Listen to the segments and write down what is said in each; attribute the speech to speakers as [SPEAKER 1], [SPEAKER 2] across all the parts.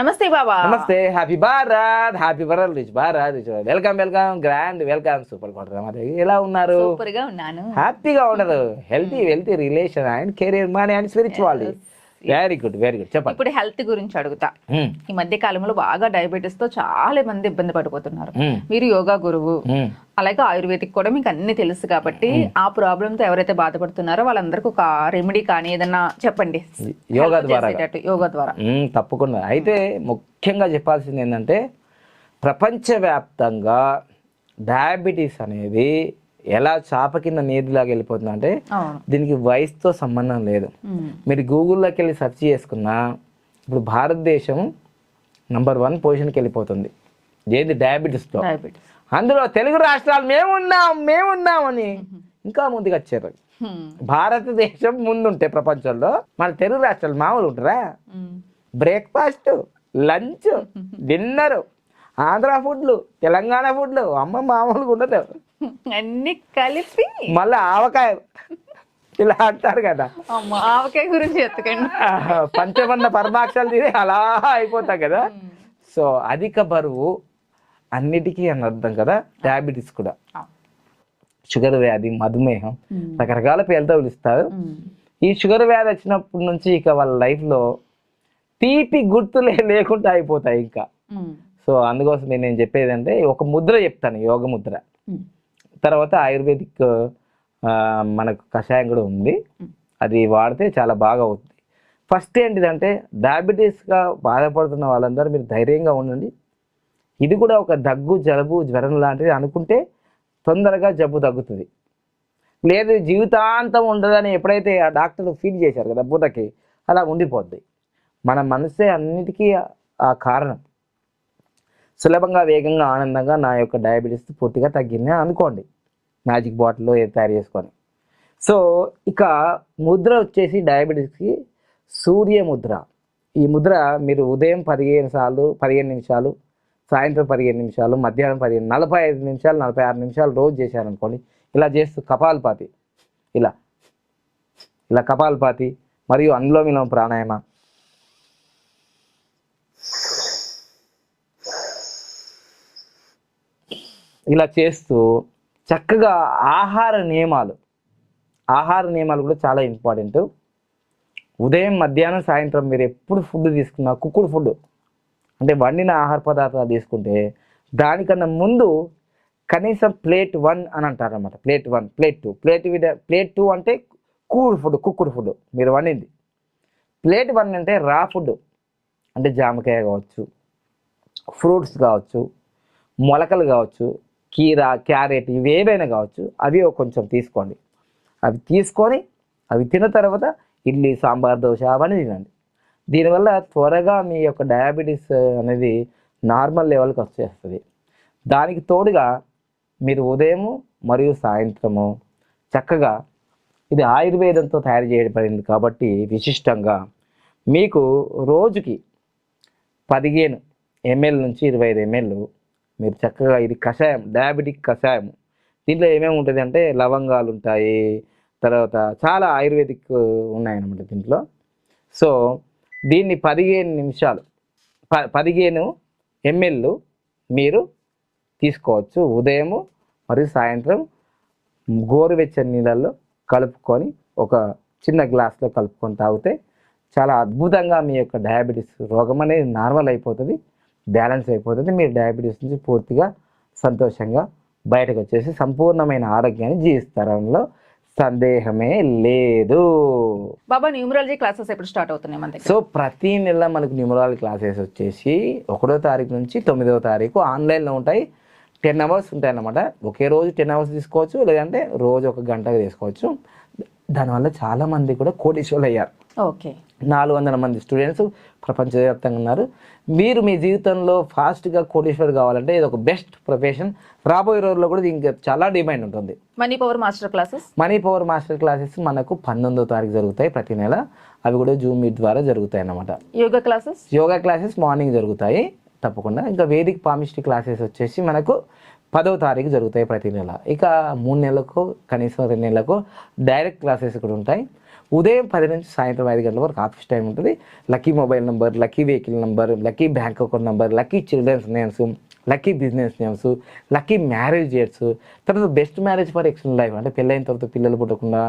[SPEAKER 1] నమస్తే బాబా.
[SPEAKER 2] నమస్తే happy Bharat happy Bharat rich Bharat rich welcome welcome grand welcome super మరి ఎలా ఉన్నారు?
[SPEAKER 1] సూపర్గా ఉన్నాను.
[SPEAKER 2] హ్యాపీగా ఉండదు. Healthy wealthy relation and career money and spirituality very good very good చెప్పండి.
[SPEAKER 1] ఇప్పుడు హెల్త్ గురించి అడుగుతా.
[SPEAKER 2] మ్మ్.
[SPEAKER 1] ఈ మధ్య కాలంలో బాగా డయాబెటీస్తో చాలా మంది ఇబ్బంది పడిపోతున్నారు.
[SPEAKER 2] మ్మ్.
[SPEAKER 1] మీరు యోగా గురువు
[SPEAKER 2] మ్మ్.
[SPEAKER 1] అలాగే ఆయుర్వేదిక్ కూడా మీకు అన్ని తెలుసు కాబట్టి ఆ ప్రాబ్లమ్తో ఎవరైతే బాధపడుతున్నారో వాళ్ళందరికీ ఒక రెమెడీ కానీ ఏదన్నా చెప్పండి.
[SPEAKER 2] యోగా ద్వారా.
[SPEAKER 1] యోగా ద్వారా.
[SPEAKER 2] తప్పకుండా. అయితే ముఖ్యంగా చెప్పాల్సింది ఏంటంటే ప్రపంచవ్యాప్తంగా డయాబెటీస్ అనేది ఎలా చాప కింద నీరులాగా వెళ్ళిపోతుంది అంటే దీనికి వయసుతో సంబంధం లేదు. మీరు గూగుల్లోకి వెళ్ళి సెర్చ్ చేసుకున్నా ఇప్పుడు భారతదేశం నంబర్ వన్ పొజిషన్కి వెళ్ళిపోతుంది. ఏది? డయాబెటీస్లో
[SPEAKER 1] డయాబెటీస్.
[SPEAKER 2] అందులో తెలుగు రాష్ట్రాలు మేమున్నాం మేమున్నామని ఇంకా ముందుకు వచ్చారు. భారతదేశం ముందుంటే ప్రపంచంలో మన తెలుగు రాష్ట్రాలు మామూలు ఉంటారా. బ్రేక్ఫాస్ట్ లంచ్ డిన్నర్ ఆంధ్ర ఫుడ్లు తెలంగాణ ఫుడ్లు అమ్మ మామూలుగా ఉండదు.
[SPEAKER 1] అన్ని కలిపి.
[SPEAKER 2] మళ్ళీ ఆవకాయ. ఇలా అంటారు కదా.
[SPEAKER 1] ఆవకాయ గురించి ఎత్తకండి.
[SPEAKER 2] పంచమన్న పరమాక్షాలు తిని అలా అయిపోతాం కదా. సో అధిక బరువు అన్నిటికీ అని అర్థం కదా. డయాబెటీస్ కూడా. షుగర్ వ్యాధి మధుమేహం. రకరకాల పేర్లతో పిలుస్తారు. ఈ షుగర్ వ్యాధి వచ్చినప్పటి నుంచి ఇక వాళ్ళ లైఫ్లో తీపి గుర్తులే లేకుండా అయిపోతాయి ఇంకా. సో అందుకోసం నేను చెప్పేది అంటే ఒక ముద్ర చెప్తాను యోగ ముద్ర. తర్వాత ఆయుర్వేదిక్ మనకు కషాయం కూడా ఉంది. అది వాడితే చాలా బాగా అవుతుంది. ఫస్ట్ ఏంటిదంటే డయాబెటీస్గా బాధపడుతున్న వాళ్ళందరూ మీరు ధైర్యంగా ఉండండి. ఇది కూడా ఒక దగ్గు జలుబు జ్వరం లాంటిది అనుకుంటే తొందరగా జబ్బు తగ్గుతుంది. లేదు జీవితాంతం ఉండదని ఎప్పుడైతే ఆ డాక్టర్ ఫీల్ చేశారు కదా బుర్రకి అలా ఉండిపోద్ది. మన మనసే అన్నిటికీ ఆ కారణం. సులభంగా వేగంగా ఆనందంగా నా యొక్క డయాబెటీస్ పూర్తిగా తగ్గింది అనుకోండి. మ్యాజిక్ బాటిల్లో తయారు చేసుకొని. సో ఇక ముద్ర వచ్చేసి డయాబెటీస్కి సూర్య ముద్ర. ఈ ముద్ర మీరు ఉదయం పదిహేను సార్లు పదిహేను నిమిషాలు సాయంత్రం పదిహేను నిమిషాలు మధ్యాహ్నం పదిహేను నలభై ఐదు నిమిషాలు నలభై ఆరు నిమిషాలు రోజు చేశారనుకోండి. ఇలా చేస్తూ కపాలపాతి. ఇలా. ఇలా కపాలపాతి మరియు అందులో ప్రాణాయామ. ఇలా చేస్తూ చక్కగా ఆహార నియమాలు ఆహార నియమాలు కూడా చాలా ఇంపార్టెంట్. ఉదయం మధ్యాహ్నం సాయంత్రం మీరు ఎప్పుడు ఫుడ్ తీసుకున్నా కుక్కుడు ఫుడ్. అంటే వండిన ఆహార పదార్థాలు తీసుకుంటే దానికన్నా ముందు కనీసం ప్లేట్ వన్ అని అంటారు అనమాట plate one plate two. Plate విడ plate two అంటే కూల్ ఫుడ్ కుక్కుడు ఫుడ్ మీరు వండింది. ప్లేట్ వన్ అంటే రా ఫుడ్. అంటే జామకాయ కావచ్చు ఫ్రూట్స్ కావచ్చు మొలకలు కావచ్చు కీర క్యారెట్ ఇవి ఏవైనా కావచ్చు అవి కొంచెం తీసుకోండి. అవి తీసుకొని అవి తిన్న తర్వాత ఇడ్లీ సాంబార్ దోశ అవన్నీ తినండి. దీనివల్ల త్వరగా మీ యొక్క డయాబెటీస్ అనేది నార్మల్ లెవెల్కి వచ్చేస్తుంది. దానికి తోడుగా మీరు ఉదయము మరియు సాయంత్రము చక్కగా ఇది ఆయుర్వేదంతో తయారు చేయబడింది కాబట్టి విశిష్టంగా మీకు రోజుకి పదిహేను ఎంఎల్ నుంచి ఇరవై ఐదు ఎంఎల్ మీరు చక్కగా ఇది కషాయం డయాబెటిక్ కషాయం. దీంట్లో ఏమేమి ఉంటుంది అంటే లవంగాలు ఉంటాయి తర్వాత చాలా ఆయుర్వేదిక్ ఉన్నాయన్నమాట దీంట్లో. సో దీన్ని పదిహేను నిమిషాలు ప పదిహేను ఎంఎల్లు మీరు తీసుకోవచ్చు. ఉదయము మరియు సాయంత్రం గోరువెచ్చని నీళ్ళల్లో కలుపుకొని ఒక చిన్న గ్లాస్లో కలుపుకొని తాగితే చాలా అద్భుతంగా మీ యొక్క డయాబెటీస్ రోగం అనేది నార్మల్ అయిపోతుంది. బ్యాలెన్స్ అయిపోతుంది. మీరు డయాబెటీస్ నుంచి పూర్తిగా సంతోషంగా బయటకు వచ్చేసి సంపూర్ణమైన ఆరోగ్యాన్ని జీవిస్తారు అందులో సందేహమే లేదు.
[SPEAKER 1] బాబా న్యూమరాలజీ క్లాసెస్ ఎప్పుడు స్టార్ట్ అవుతున్నాయి మన
[SPEAKER 2] సో ప్రతి నెల మనకు న్యూమరాల్ క్లాసెస్ వచ్చేసి ఒకటో తారీఖు నుంచి తొమ్మిదవ తారీఖు ఆన్లైన్లో ఉంటాయి. టెన్ అవర్స్ ఉంటాయి అన్నమాట ఒకే రోజు టెన్ అవర్స్ తీసుకోవచ్చు లేదంటే రోజు ఒక గంటగా తీసుకోవచ్చు. దానివల్ల చాలా మంది కూడా కోటీశ్వరులు అయ్యారు
[SPEAKER 1] ఓకే.
[SPEAKER 2] నాలుగు వందల మంది స్టూడెంట్స్ ప్రపంచవ్యాప్తంగా ఉన్నారు మీరు మీ జీవితంలో ఫాస్ట్గా కోటీశ్వర్ కావాలంటే ఇది ఒక బెస్ట్ ప్రొఫెషన్. రాబోయే రోజుల్లో కూడా దీనికి చాలా డిమాండ్ ఉంటుంది.
[SPEAKER 1] Money power master classes?
[SPEAKER 2] Money power master classes మనకు పంతొమ్మిదో తారీఖు జరుగుతాయి ప్రతి నెల. అవి కూడా జూమ్ మీట్ ద్వారా జరుగుతాయి అన్నమాట
[SPEAKER 1] yoga classes?
[SPEAKER 2] Yoga classes morning జరుగుతాయి. తప్పకుండా. ఇంకా వేదిక్ పామిస్ట్రీ క్లాసెస్ వచ్చేసి మనకు పదవ తారీఖు జరుగుతాయి ప్రతి నెల. ఇక మూడు నెలలకు కనీసం రెండు నెలలకు డైరెక్ట్ క్లాసెస్ కూడా ఉంటాయి. ఉదయం పది నుంచి సాయంత్రం ఐదు గంటల వరకు ఆఫీస్ టైం ఉంటుంది. Lucky mobile number lucky vehicle number lucky bank account number lucky children's names lucky business names lucky marriage dates తర్వాత best marriage for external life అంటే పెళ్ళైన తర్వాత పిల్లలు పుట్టకుండా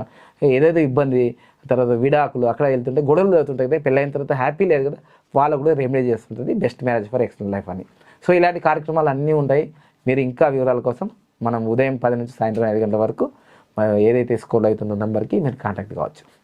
[SPEAKER 2] ఏదైతే ఇబ్బంది తర్వాత విడాకులు అక్కడ వెళ్తుంటే గొడవలు జరుగుతుంటాయి కదా పెళ్ళైన తర్వాత హ్యాపీ లేదు కదా వాళ్ళకు కూడా రెమెడీ చేస్తుంటుంది best marriage for external life అని. సో ఇలాంటి కార్యక్రమాలు అన్నీ ఉంటాయి. మీరు ఇంకా వివరాల కోసం మనం ఉదయం పది నుంచి సాయంత్రం ఐదు గంటల వరకు ఏదైతే స్కూల్ అవుతుందో నెంబర్కి మీరు కాంటాక్ట్ కావచ్చు.